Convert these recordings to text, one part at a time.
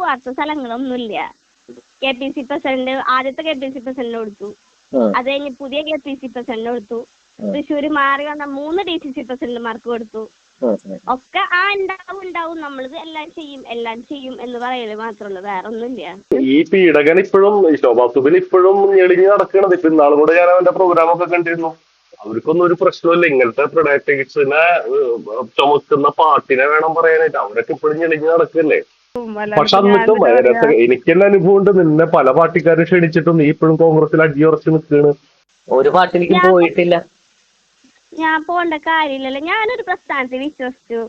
പോവാത്ത സ്ഥലങ്ങളൊന്നുമില്ല. K P C president ആദ്യത്തെ കെ പി സി പ്രസിഡന്റ് കൊടുത്തു. അത് കഴിഞ്ഞ് പുതിയ കെ പി സി പ്രസിഡന്റ് കൊടുത്തു. തൃശ്ശൂര് മാറി വന്ന മൂന്ന് ഡി സി സി പ്രസിഡന്റുമാർക്ക് കൊടുത്തു. ഒക്കെ ആ ഉണ്ടാവും ഉണ്ടാവും. നമ്മളിത് എല്ലാം ചെയ്യും എല്ലാം ചെയ്യും എന്ന് പറയൽ മാത്രമല്ല വേറെ ഒന്നുമില്ല ഈ പീഡകൻ ഇപ്പോഴും ശോഭാ സുബിൻ ഇപ്പോഴും ഞെളിഞ്ഞ് നടക്കണത് ഇപ്പൊ ഇന്നാളും കൂടെ ഞാൻ അവന്റെ പ്രോഗ്രാം ഒക്കെ കണ്ടിരുന്നു. അവർക്കൊന്നും ഒരു പ്രശ്നമില്ല ഇങ്ങനത്തെ പ്രൊഡക്ടിനെ ചുമക്കുന്ന പാർട്ടിനെ വേണം പറയാനായിട്ട്. അവരൊക്കെ ഇപ്പോഴും ഞെളിഞ്ഞ് നടക്കല്ലേ? പക്ഷെ എനിക്ക് അനുഭവം ഉണ്ട്. നിന്നെ പല പാർട്ടിക്കാരും ക്ഷണിച്ചിട്ടും നീ ഇപ്പോഴും കോൺഗ്രസിൽ അടിയുറച്ച് നിൽക്കുകയാണ്. ഒരു പാർട്ടിലേക്കും പോയിട്ടില്ല. ഞാൻ പോണ്ട കാര്യമില്ലല്ലോ. ഞാനൊരു പ്രസ്ഥാനത്തിൽ വിശ്വസിച്ചു.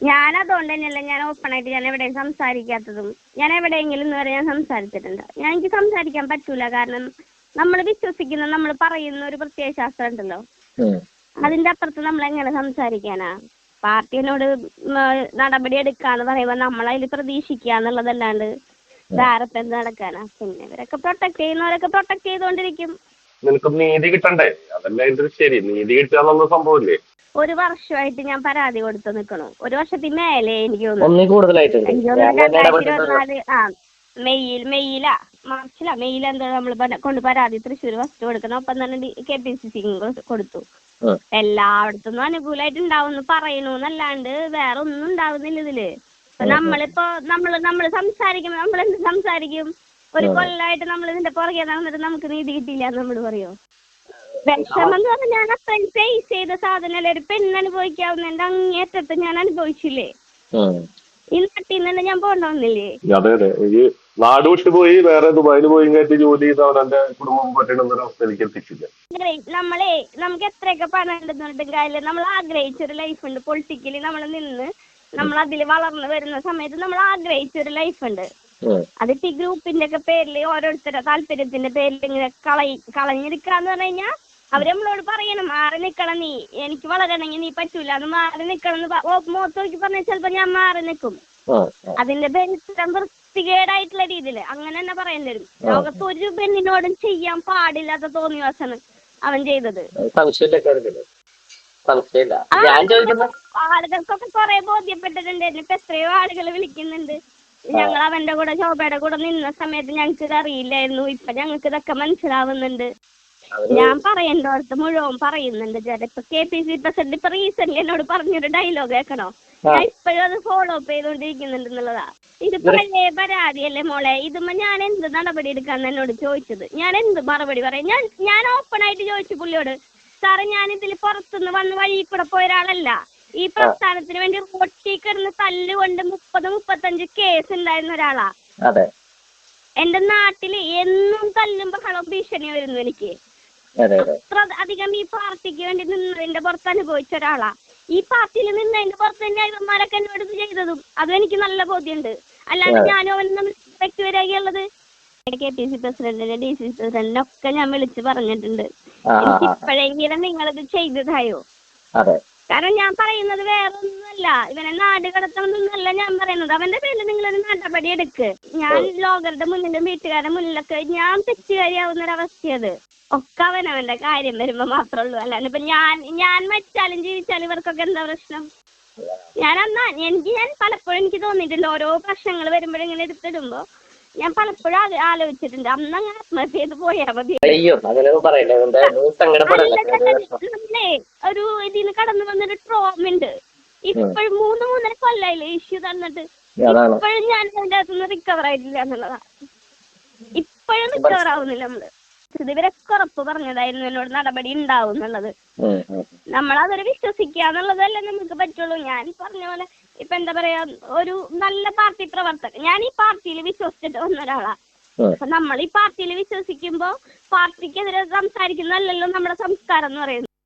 ഞാൻ അതുകൊണ്ട് തന്നെയല്ല ഞാൻ ഓപ്പൺ ആയിട്ട് ഞാൻ എവിടെയും സംസാരിക്കാത്തതും. ഞാൻ എവിടെയെങ്കിലും ഇന്ന് വരെ ഞാൻ സംസാരിച്ചിട്ടുണ്ട്. ഞാൻ എനിക്ക് സംസാരിക്കാൻ പറ്റൂല. കാരണം നമ്മൾ വിശ്വസിക്കുന്ന നമ്മൾ പറയുന്ന ഒരു പ്രത്യയശാസ്ത്രം ഉണ്ടല്ലോ. അതിന്റെ അപ്പുറത്ത് നമ്മൾ എങ്ങനെ സംസാരിക്കാനാ? പാർട്ടിനോട് നടപടി എടുക്കാന്ന് പറയുമ്പോ നമ്മൾ അതിൽ പ്രതീക്ഷിക്കുക എന്നുള്ളതല്ലാണ്ട് എന്ത് നടക്കാനാ പിന്നെ ഇവരൊക്കെ പ്രൊട്ടക്ട് ചെയ്യുന്നവരൊക്കെ പ്രൊട്ടക്ട് ചെയ്തോണ്ടിരിക്കും. നിനക്ക് നീതി കിട്ടണ്ടേ? അതല്ലേ അതിന്റെ ഒരു ശരി. നീതി കിട്ടുക എന്നുള്ള സംഭവമില്ലേ? ഒരു വർഷമായിട്ട് ഞാൻ പരാതി കൊടുത്തു നിൽക്കണു ഒരു വർഷത്തിൽ മേലെ എനിക്ക് തോന്നുന്നു. ആ മെയ്യിൽ മെയ്യിലാ. മാർച്ചിലാ. മെയ്യിൽ എന്താ നമ്മൾ കൊണ്ട് പരാതി തൃശ്ശൂർ ഫസ്റ്റ് കൊടുക്കണം. ഒപ്പം തന്നെ കെ പി സി സി കൊടുത്തു. ഉം. എല്ലായിടത്തുനിന്നും അനുകൂലമായിട്ട് ഉണ്ടാവുന്നു പറയണു എന്നല്ലാണ്ട് വേറെ ഒന്നും ഉണ്ടാവുന്നില്ല ഇതിൽ. ഇപ്പൊ നമ്മളിപ്പോ നമ്മൾ നമ്മൾ സംസാരിക്കുമ്പോ നമ്മൾ എന്ത് സംസാരിക്കും? ഒരു കൊല്ലമായിട്ട് നമ്മൾ ഇതിന്റെ പുറകെ നടന്നിട്ട് നമുക്ക് നീതി കിട്ടിയില്ല എന്ന് നമ്മൾ പറയോ വിഷമം എന്ന് പറഞ്ഞാൽ ഞാൻ അത്രയും ഫേസ് ചെയ്ത സാധനമല്ലേ. ഒരു പെണ്ണ് അനുഭവിക്കാവുന്നതിന്റെ അങ്ങേറ്റത്ത് ഞാൻ അനുഭവിച്ചില്ലേ? ഉം. ഈ നാട്ടിൽ നിന്ന് ഞാൻ പോണ്ടോന്നില്ലേ അതെ അതെ. ഈ നാട് വിട്ടു പോയി വേറെ ദുബായിൽ പോയി കയറ്റി ജോലി ചെയ്ത് അവനെ കുടുംബം പറ്റണമെന്നൊരു അവസ്ഥ എനിക്ക് എത്തിച്ചില്ല. നമ്മളെ നമുക്ക് എത്രയൊക്കെ പണം ഉണ്ടെന്ന് പറഞ്ഞിട്ടും കാര്യമില്ല. നമ്മൾ ആഗ്രഹിച്ചൊരു ലൈഫ് ഉണ്ട്. പൊളിറ്റിക്കലി നമ്മൾ നിന്ന് നമ്മൾ അതിൽ വളർന്നു വരുന്ന സമയത്ത് നമ്മൾ ആഗ്രഹിച്ചൊരു ലൈഫ് ഉണ്ട്. അതിപ്പോ ഈ ഗ്രൂപ്പിന്റെ ഒക്കെ പേരിൽ ഓരോരുത്തരുടെ താല്പര്യത്തിന്റെ പേരിൽ ഇങ്ങനെ കളയി കളഞ്ഞിരിക്കാന്ന് പറഞ്ഞു കഴിഞ്ഞാൽ അവർ നമ്മളോട് പറയണം മാറി നിക്കണം നീ. എനിക്ക് വളരണമെങ്കിൽ നീ പറ്റൂല. അത് മാറി നിക്കണം എന്ന് മുഖത്ത് നോക്കി പറഞ്ഞാൽ ചിലപ്പോ ഞാൻ മാറി. ഉം. അതിന്റെ പേരിൽ വൃത്തികേടായിട്ടുള്ള രീതിയിൽ അങ്ങനെ തന്നെ പറയേണ്ടി വരും. ലോകത്ത് ഒരു പെണ്ണിനോടും ചെയ്യാൻ പാടില്ലാത്ത തോന്നിവാസാണ് അവൻ ചെയ്തത്. ആളുകൾക്കൊക്കെ കൊറേ ബോധ്യപ്പെട്ടിട്ടുണ്ട്. ഇപ്പൊ എത്രയോ ആളുകൾ വിളിക്കുന്നുണ്ട്. ഞങ്ങൾ അവന്റെ കൂടെ ശോഭയുടെ കൂടെ നിന്ന സമയത്ത് ഞങ്ങൾക്ക് ഇത് അറിയില്ലായിരുന്നു. ഇപ്പൊ ഞങ്ങൾക്ക് ഇതൊക്കെ മനസ്സിലാവുന്നുണ്ട്. ഞാൻ പറയേണ്ടോടത്ത് മുഴുവൻ പറയുന്നുണ്ട് ചേട്ടാ ഇപ്പൊ കെ പി സി പ്രസിഡന്റ് ഇപ്പൊ റീസെന്റ് എന്നോട് പറഞ്ഞൊരു ഡയലോഗ് കേൾക്കണോ? ഞാൻ ഇപ്പോഴും അത് ഫോളോ അപ്പ് ചെയ്തോണ്ടിരിക്കുന്നുണ്ട് എന്നുള്ളതാ. ഇത് പഴയ പരാതിയല്ലേ മോളെ? ഇതുമ്മ ഞാൻ എന്ത് നടപടി എടുക്കാന്ന് എന്നോട് ചോദിച്ചത്. ഞാൻ എന്ത് മറുപടി പറയാം? ഞാൻ ഞാൻ ഓപ്പൺ ആയിട്ട് ചോദിച്ചു പുള്ളിയോട്. സാറേ ഞാൻ ഇതിൽ പുറത്തുനിന്ന് വന്ന് വഴി കൂടെ പോയ ഒരാളല്ല. ഈ പ്രസ്ഥാനത്തിന് വേണ്ടി റോട്ടി കിടന്ന് തല്ലുകൊണ്ട് മുപ്പത് മുപ്പത്തഞ്ച് കേസ് ഉണ്ടായിരുന്ന ഒരാളാ. എന്റെ നാട്ടിൽ എന്നും തല്ലും ബഹളം ഭീഷണി വരുന്നു എനിക്ക്. അത്ര അധികം ഈ പാർട്ടിക്ക് വേണ്ടി നിന്നതിന്റെ പുറത്ത് അനുഭവിച്ച ഒരാളാ. ഈ പാർട്ടിയിൽ നിന്നതിന്റെ പുറത്ത് തന്നെ ഇവന്മാരൊക്കെ എന്നോട് ചെയ്തതും. അതും എനിക്ക് നല്ല ബോധ്യമുണ്ട്. അല്ലാണ്ട് ഞാനും അവനും തമ്മിൽ വ്യക്തിപരാഗിയുള്ളത് കെ പി സി പ്രസിഡന്റിനെ ഡി സി സി പ്രസിഡന്റിനെ ഒക്കെ ഞാൻ വിളിച്ച് പറഞ്ഞിട്ടുണ്ട്. എനിക്ക് ഇപ്പോഴെങ്കിലും നിങ്ങളിത് ചെയ്തതായോ? കാരണം ഞാൻ പറയുന്നത് വേറെ ഒന്നുമല്ല ഇവനെ നാട് കടത്തണമെന്നല്ല ഞാൻ പറയുന്നത്. അവന്റെ പേരിൽ നിങ്ങളൊരു നടപടി എടുക്ക്. ഞാൻ ലോകരുടെ മുന്നിലും വീട്ടുകാരുടെ മുന്നിലൊക്കെ ഞാൻ തെറ്റുകാരിയാവുന്ന ഒരു അവസ്ഥയത് ഒക്കെ അവനവന്റെ കാര്യം വരുമ്പോ മാത്രമേ ഉള്ളൂ അല്ലാണ്ട് ഇപ്പൊ ഞാൻ ഞാൻ മരിച്ചാലും ജീവിച്ചാലും ഇവർക്കൊക്കെ എന്താ പ്രശ്നം? ഞാൻ അന്നാ എനിക്ക് ഞാൻ പലപ്പോഴും എനിക്ക് തോന്നിയിട്ടുണ്ട് ഓരോ പ്രശ്നങ്ങൾ വരുമ്പോഴും ഇങ്ങനെ എടുത്തിടുമ്പോ ഞാൻ പലപ്പോഴും ആലോ- ആലോചിച്ചിട്ടുണ്ട്. അന്ന് അങ്ങനെ ആത്മഹത്യ ചെയ്ത് പോയാ മതി. ഒരു ഇതിന് കടന്നു വന്നൊരു ട്രോമ ഉണ്ട്. ഇപ്പോഴും മൂന്ന് മൂന്നര കൊല്ലായില്ലേ ഇഷ്യൂ തന്നിട്ട്? ഇപ്പോഴും ഞാൻ അതിന്റെ അകത്തുനിന്ന് റിക്കവർ ആയിട്ടില്ല എന്നുള്ളതാ. ഇപ്പോഴും റിക്കവർ ആവുന്നില്ല നമ്മൾ. ഇത് ഇവരൊക്കെ ഉറപ്പ് പറഞ്ഞതായിരുന്നു എന്നോട് നടപടി ഉണ്ടാവും എന്നുള്ളത്. നമ്മൾ അതൊരു നമ്മളതൊരു വിശ്വസിക്കുക എന്നുള്ളതല്ലേ നമുക്ക് പറ്റുള്ളൂ. ഞാൻ പറഞ്ഞ പോലെ ഇപ്പൊ എന്താ പറയാ ഒരു നല്ല പാർട്ടി പ്രവർത്തകൻ. ഞാൻ ഈ പാർട്ടിയിൽ വിശ്വസിച്ചിട്ട് വന്ന ഒരാളാ. അപ്പൊ നമ്മൾ ഈ പാർട്ടിയിൽ വിശ്വസിക്കുമ്പോ പാർട്ടിക്കെതിരെ സംസാരിക്കുന്നതല്ലല്ലോ നമ്മുടെ സംസ്കാരം എന്ന് പറയുന്നത്.